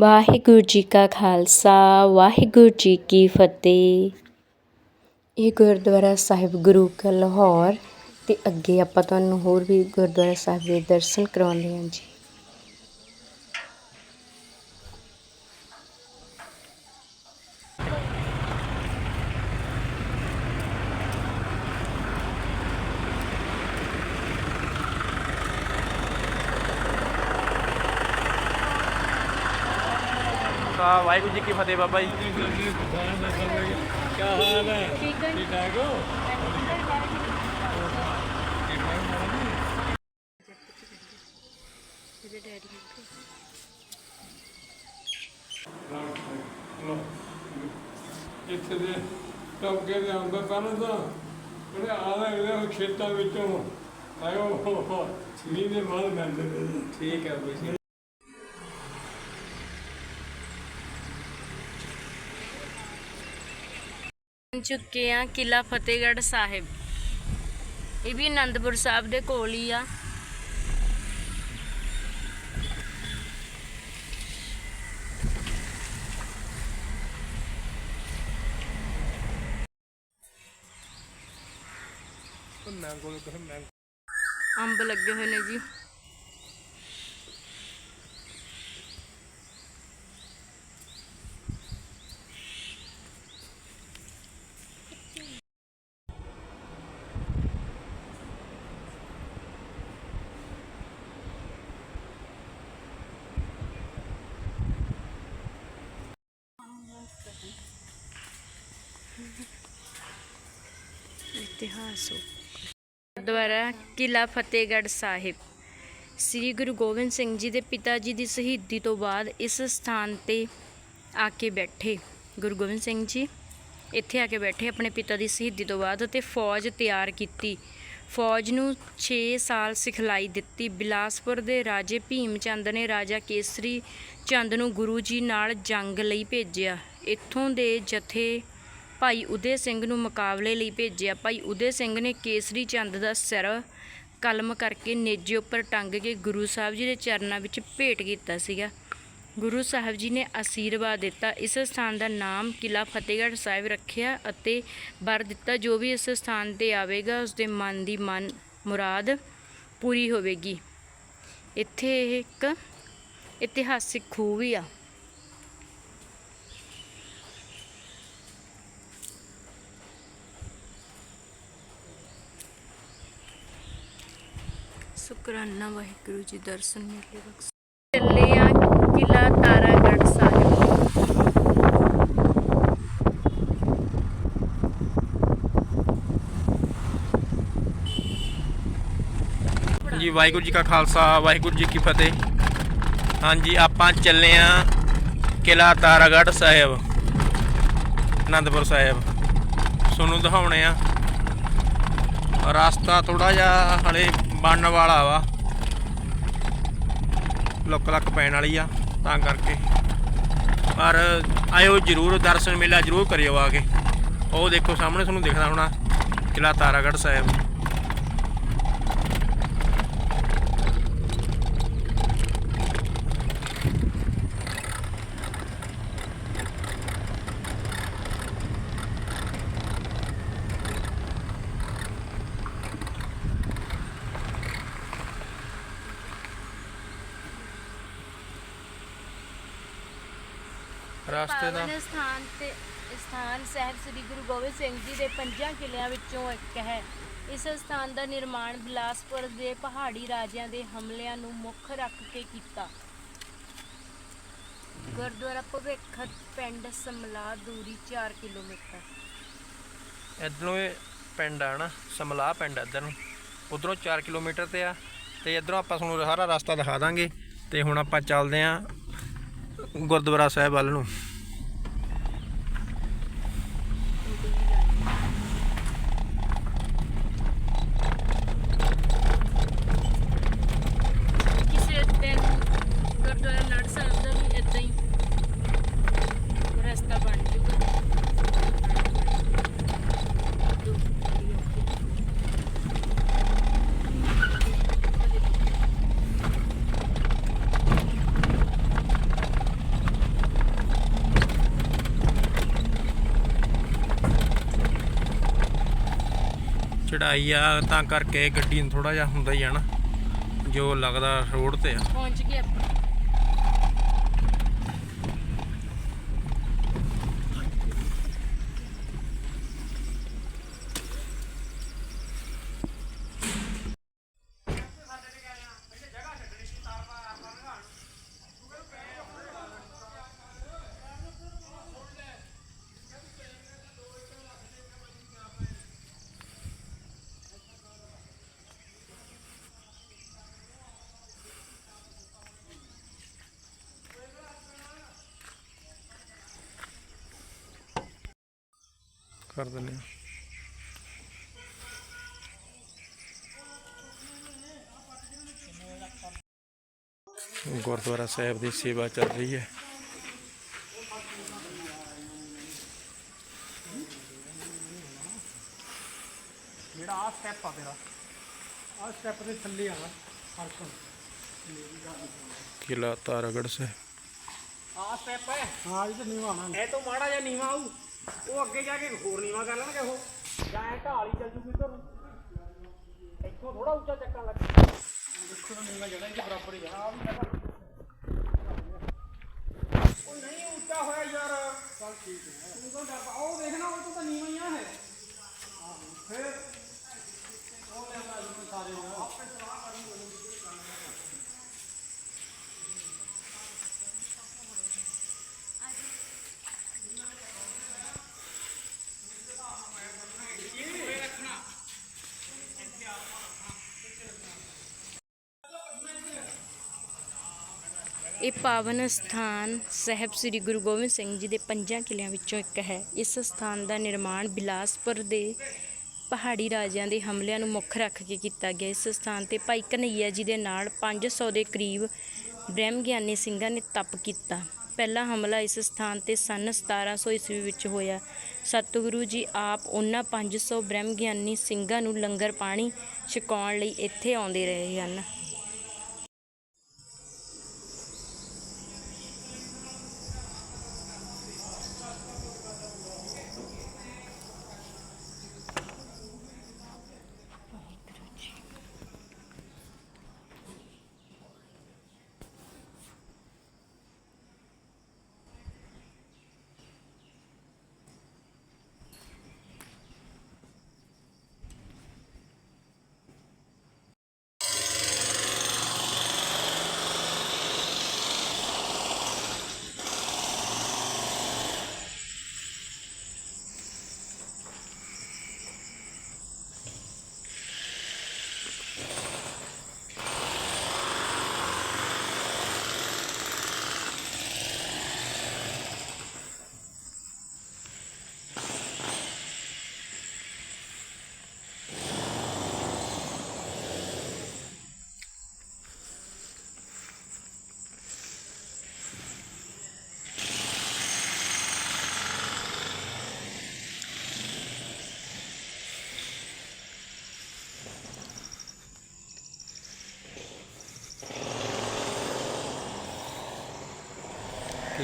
ਵਾਹਿਗੁਰੂ ਜੀ ਕਾ ਖਾਲਸਾ, ਵਾਹਿਗੁਰੂ ਜੀ ਕੀ ਫਤਿਹ। ਇਹ ਗੁਰਦੁਆਰਾ ਸਾਹਿਬ ਗੁਰੂ ਕਾ ਲਾਹੌਰ ਤੇ ਅੱਗੇ ਆਪਾਂ ਤੁਹਾਨੂੰ ਹੋਰ ਵੀ ਗੁਰਦੁਆਰਾ ਸਾਹਿਬ ਦੇ ਦਰਸ਼ਨ ਕਰਾਉਂਦੇ ਹਾਂ ਜੀ। ਆ ਵਾਹਿਗੁਰੂ ਜੀ ਕੀ ਫਤਿਹ ਬਾਬਾ ਜੀ। ਕੀ ਹਾਲ ਹੈ? ਠੀਕ ਦੇ ਆਉਂਦਾ ਪਹਿਲਾਂ ਤਾਂ ਖੇਤਾਂ ਵਿੱਚੋਂ। ਆਇਓ ਮੀਂਹ ਦੇ ਮਾਲ ਮਿਲਦੇ ਠੀਕ ਹੈ ਬਈ ਚੁੱਕੇ ਆ ਕਿਲਾ ਫਤਿਹਗੜ੍ਹ ਸਾਹਿਬ। ਇਹ ਵੀ ਆਨੰਦਪੁਰ ਸਾਹਿਬ ਦੇ ਕੋਲ ਹੀ ਆ। ਮੈਂਗੋ ਦੇ ਮੈਂ ਅੰਬ ਲੱਗੇ ਹੋਏ ਨੇ ਜੀ। ਇਤਿਹਾਸ ਗੁਰਦੁਆਰਾ ਕਿਲਾ ਫਤਿਹਗੜ੍ਹ ਸਾਹਿਬ। ਸ੍ਰੀ ਗੁਰੂ ਗੋਬਿੰਦ ਸਿੰਘ ਜੀ ਦੇ ਪਿਤਾ ਜੀ ਦੀ ਸ਼ਹੀਦੀ ਤੋਂ ਬਾਅਦ ਇਸ ਸਥਾਨ ਤੇ ਆ ਕੇ ਬੈਠੇ ਗੁਰੂ ਗੋਬਿੰਦ ਸਿੰਘ ਜੀ। ਇੱਥੇ ਆ ਕੇ ਬੈਠੇ ਆਪਣੇ ਪਿਤਾ ਦੀ ਸ਼ਹੀਦੀ ਤੋਂ ਬਾਅਦ ਅਤੇ ਫੌਜ ਤਿਆਰ ਕੀਤੀ। ਫੌਜ ਨੂੰ 6 ਸਾਲ ਸਿਖਲਾਈ ਦਿੱਤੀ। ਬਿਲਾਸਪੁਰ ਦੇ ਰਾਜੇ ਭੀਮ ਚੰਦ ਨੇ ਰਾਜਾ ਕੇਸਰੀ ਚੰਦ ਨੂੰ ਗੁਰੂ ਜੀ ਨਾਲ ਜੰਗ ਲਈ ਭੇਜਿਆ। ਇੱਥੋਂ ਦੇ ਜਥੇ ਭਾਈ ਉਦੇ ਸਿੰਘ ਨੂੰ ਮੁਕਾਬਲੇ ਲਈ ਭੇਜਿਆ। ਭਾਈ ਉਦੇ ਸਿੰਘ ਨੇ ਕੇਸਰੀ ਚੰਦ ਦਾ ਸਿਰ ਕਲਮ ਕਰਕੇ ਨੇਜੇ ਉੱਪਰ ਟੰਗ ਕੇ ਗੁਰੂ ਸਾਹਿਬ ਜੀ ਦੇ ਚਰਨਾਂ ਵਿੱਚ ਭੇਟ ਕੀਤਾ ਸੀਗਾ। ਗੁਰੂ ਸਾਹਿਬ ਜੀ ਨੇ ਆਸ਼ੀਰਵਾਦ ਦਿੱਤਾ। ਇਸ ਸਥਾਨ ਦਾ ਨਾਮ ਕਿਲਾ ਫਤਿਹਗੜ੍ਹ ਸਾਹਿਬ ਰੱਖਿਆ ਅਤੇ ਵਰ ਦਿੱਤਾ। ਜੋ ਵੀ ਇਸ ਸਥਾਨ ਤੇ ਆਵੇਗਾ ਉਸ ਦੇ ਮਨ ਦੀ ਮਨ ਮੁਰਾਦ ਪੂਰੀ ਹੋਵੇਗੀ। ਇੱਥੇ ਇਹ ਇੱਕ ਇਤਿਹਾਸਿਕ ਖੂਹ ਵੀ ਆ। ਸ਼ੁਕਰਾਨਾ ਵਾਹਿਗੁਰੂ ਜੀ, ਦਰਸ਼ਨ ਮੇਲੇ ਬਖਸ਼। ਚੱਲੇ ਆ ਕਿਲਾ ਤਾਰਾਗੜ੍ਹ ਸਾਹਿਬ। ਜੀ ਵਾਹਿਗੁਰੂ ਜੀ ਕਾ ਖਾਲਸਾ, ਵਾਹਿਗੁਰੂ ਜੀ ਕੀ ਫਤਿਹ। ਹਾਂਜੀ, ਆਪਾਂ ਚੱਲੇ ਆ ਕਿਲਾ ਤਾਰਾਗੜ੍ਹ ਸਾਹਿਬ ਆਨੰਦਪੁਰ ਸਾਹਿਬ। ਤੁਹਾਨੂੰ ਦਿਖਾਉਣੇ ਆ। ਰਸਤਾ ਥੋੜਾ ਜਿਹਾ ਹਲੇ ਬਣਨ ਵਾਲਾ ਵਾ। ਲੁੱਕ ਲੱਕ ਪੈਣ ਵਾਲੀ ਆ, ਤਾਂ ਕਰਕੇ। ਪਰ ਆਇਓ ਜਰੂਰ, ਦਰਸ਼ਨ ਮੇਲਾ ਜਰੂਰ ਕਰਿਓ ਆ ਕੇ। ਉਹ ਦੇਖੋ, ਸਾਹਮਣੇ ਤੁਹਾਨੂੰ ਦਿਖਦਾ ਹੋਣਾ ਕਿਲਾ ਤਾਰਾਗੜ੍ਹ ਸਾਹਿਬ। ਰਸਤੇ ਦਾ। ਪਾਵਨ ਸਥਾਨ ਤੇ ਸਥਾਨ ਸਾਹਿਬ ਸ੍ਰੀ ਗੁਰੂ ਗੋਬਿੰਦ ਸਿੰਘ ਜੀ ਦੇ ਪੰਜਾਂ ਕਿਲਿਆਂ ਵਿੱਚੋਂ ਇੱਕ ਹੈ। ਇਸ ਸਥਾਨ ਦਾ ਨਿਰਮਾਣ ਬਿਲਾਸਪੁਰ ਦੇ ਪਹਾੜੀ ਰਾਜਿਆਂ ਦੇ ਹਮਲਿਆਂ ਨੂੰ ਮੁੱਖ ਰੱਖ ਕੇ ਕੀਤਾ। ਗੁਰਦੁਆਰਾ ਭਵਿੱਖ ਪਿੰਡ ਸਮਲਾ ਦੂਰੀ 4 ਕਿਲੋਮੀਟਰ। ਇਧਰੋਂ ਇਹ ਪਿੰਡ ਆ ਨਾ ਸਮਲਾ ਪਿੰਡ ਇਧਰ ਨੂੰ। ਉਧਰੋਂ 4 ਕਿਲੋਮੀਟਰ ਤੇ ਆ। ਤੇ ਇਧਰੋਂ ਆਪਾਂ ਤੁਹਾਨੂੰ ਸਾਰਾ ਰਸਤਾ ਦਿਖਾ ਦਾਂਗੇ। ਤੇ ਹੁਣ ਆਪਾਂ ਚੱਲਦੇ ਆ ਗੁਰਦੁਆਰਾ ਸਾਹਿਬ ਵੱਲ ਨੂੰ ਕਿਸੇ ਦਿਨ ਗੁਰਦੁਆਰਾ ਨੜ ਸਾਹਿਬ ਦਾ ਵੀ ਇਦਾਂ ਹੀ ਰਸਤਾ ਬਣ ਜੂਗਾ ਚੜਾਈ ਆ, ਤਾਂ ਕਰਕੇ ਗੱਡੀ ਨੂੰ ਥੋੜਾ ਜਿਹਾ ਹੁੰਦਾ ਹੀ ਆ ਨਾ, ਜੋ ਲੱਗਦਾ ਰੋਡ ਤੇ ਆ। ਪਹੁੰਚ ਗਏ ਆਪਾਂ ਕਰ ਦਿੰਦੇ ਆ ਗੁਰਦੁਆਰਾ ਸਾਹਿਬ ਦੀ ਸੇਵਾ ਚੱਲ ਰਹੀ ਹੈ। ਜਿਹੜਾ ਆ ਸਟੈਪ ਆ ਤੇਰਾ ਆ ਸਟੈਪ ਦੇ ਥੱਲੇ ਆਣਾ ਫ਼ਰਕ। ਕਿਲਾ ਤਾਰਾਗੜ੍ਹ ਸਾਹਿਬ। ਆ ਸਟੈਪ ਹੈ। ਹਾਂ ਇਹ ਤਾਂ ਨੀਵਾ ਆਣਾ ਇਹ ਤੋਂ ਮਾੜਾ ਜਿਹਾ ਨੀਵਾ ਆਊ। ਉਹ ਅੱਗੇ ਜਾ ਕੇ ਹੋਰ ਨੀਵਾ ਕਰ ਲੈਣਗੇ ਉਹ। ਜਾਂ ਐ ਢਾਲ ਹੀ ਚੱਲ ਜੂਗੀ ਇੱਧਰ ਨੂੰ ਇੱਥੋਂ ਥੋੜਾ ਉੱਚਾ ਚੱਕਣ ਲੱਗ ਦੇਖੋ ਤਾਂ ਨੀਵਾ ਜਿਹੜਾ ਇਹਦੇ ਬਰਾਬਰ ਹੀ ਆ। ਵੀ ਉਹ ਨਹੀਂ ਉੱਚਾ ਹੋਇਆ ਯਾਰ। ਚੱਲ ਠੀਕ ਹੈ। ਤੂੰ ਤਾਂ ਡਰ ਉਹ ਦੇਖਣਾ ਉਹ ਤੋਂ ਤਾਂ ਨੀਵਾ ਹੀ ਆ ਹੈ ਫਿਰ ਉਹ ਲੈਣਾ ਜੀ ਸਾਰੇ ਆਪੇ ਸਲਾਹ ਕਰੀ ਇਹ ਪਾਵਨ ਸਥਾਨ ਸਾਹਿਬ ਸ੍ਰੀ ਗੁਰੂ ਗੋਬਿੰਦ ਸਿੰਘ ਜੀ ਦੇ ਪੰਜਾਂ ਕਿਲਿਆਂ ਵਿੱਚੋਂ ਇੱਕ ਹੈ। ਇਸ ਸਥਾਨ ਦਾ ਨਿਰਮਾਣ ਬਿਲਾਸਪੁਰ ਦੇ ਪਹਾੜੀ ਰਾਜਿਆਂ ਦੇ ਹਮਲਿਆਂ ਨੂੰ ਮੁੱਖ ਰੱਖ ਕੇ ਕੀਤਾ ਗਿਆ। ਇਸ ਸਥਾਨ ਤੇ ਭਾਈ ਕਨਈਆ ਜੀ ਦੇ ਨਾਲ 500 ਦੇ ਕਰੀਬ ਬ੍ਰਹਮ ਗਿਆਨੀ ਸਿੰਘਾਂ ਨੇ ਤਪ ਕੀਤਾ। ਪਹਿਲਾ ਹਮਲਾ ਇਸ ਸਥਾਨ ਤੇ ਸਨ 1700 ਈਸਵੀ ਵਿੱਚ ਹੋਇਆ। ਸਤਿਗੁਰੂ ਜੀ ਆਪ ਉਹਨਾਂ 500 ਬ੍ਰਹਮ ਗਿਆਨੀ ਸਿੰਘਾਂ ਨੂੰ ਲੰਗਰ ਪਾਣੀ ਛਕਾਉਣ ਲਈ ਇੱਥੇ ਆਉਂਦੇ ਰਹੇ ਹਨ।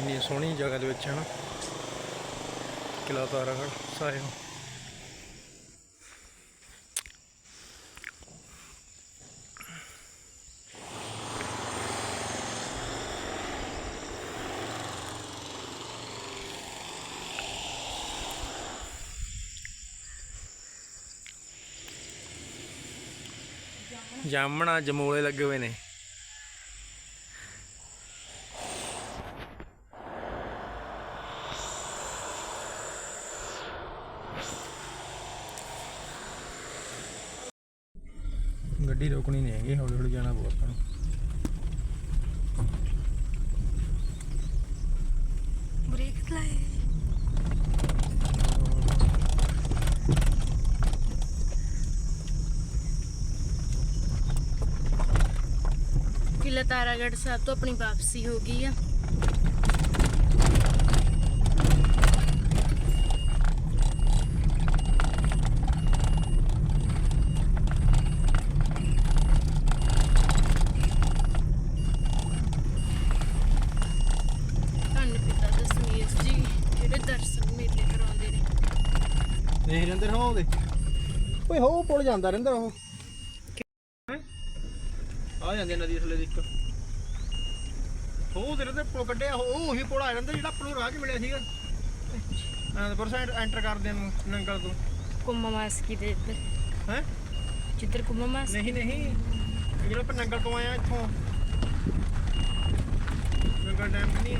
ਕਿੰਨੀ ਸੋਹਣੀ ਜਗ੍ਹਾ ਦੇ ਵਿੱਚ ਹੈ ਨਾ ਕਿਲਾ ਤਾਰਾਗੜ੍ਹ ਸਾਹਿਬ। ਜਾਮਣਾ ਜਮੋਲੇ ਲੱਗੇ ਹੋਏ ਨੇ। ਗੱਡੀ ਰੋਕਣੀ ਨਹੀਂ ਹੈਗੀ, ਹੌਲੀ ਹੌਲੀ ਜਾਣਾ ਪਊ ਆਪਾਂ ਨੂੰ। ਬ੍ਰੇਕ ਲਾਏ। ਕਿਲਾ ਤਾਰਾਗੜ੍ਹ ਸਾਹਿਬ ਤੋਂ ਆਪਣੀ ਵਾਪਸੀ ਹੋ ਗਈ ਆ। ਹੋ ਪੁਲ ਜਾਂਦਾ ਰਹਿੰਦਾ ਉਹ। ਆ ਜਾਂਦੇ ਨਦੀ ਥੱਲੇ ਦੀ ਇੱਕ। ਉਹ ਤੇਰੇ ਤੇ ਪੁਲ ਕੱਢਿਆ ਉਹ ਉਹ ਉਹੀ ਪੁਲ ਆ ਜਾਂਦਾ ਜਿਹੜਾ ਆਪਾਂ ਨੂੰ ਰਾਹ 'ਚ ਮਿਲਿਆ ਸੀਗਾ। ਅਨੰਦਪੁਰ ਸਾਈਡ ਐਂਟਰ ਕਰਦੇ ਨੂੰ ਨੰਗਲ ਤੋਂ। ਕੁੰਮਾ ਮਾਸਕੀ ਦੇ ਇੱਧਰ। ਹੈ? ਜਿੱਧਰ ਕੁੰਮਾ ਮਾਸ ਨਹੀਂ ਨਹੀਂ। ਇਹ ਜਿਹੜਾ ਆਪਾਂ ਨੰਗਲ ਤੋਂ ਆਇਆ ਇੱਥੋਂ। ਨੰਗਲ ਡੈਮ ਨਹੀਂ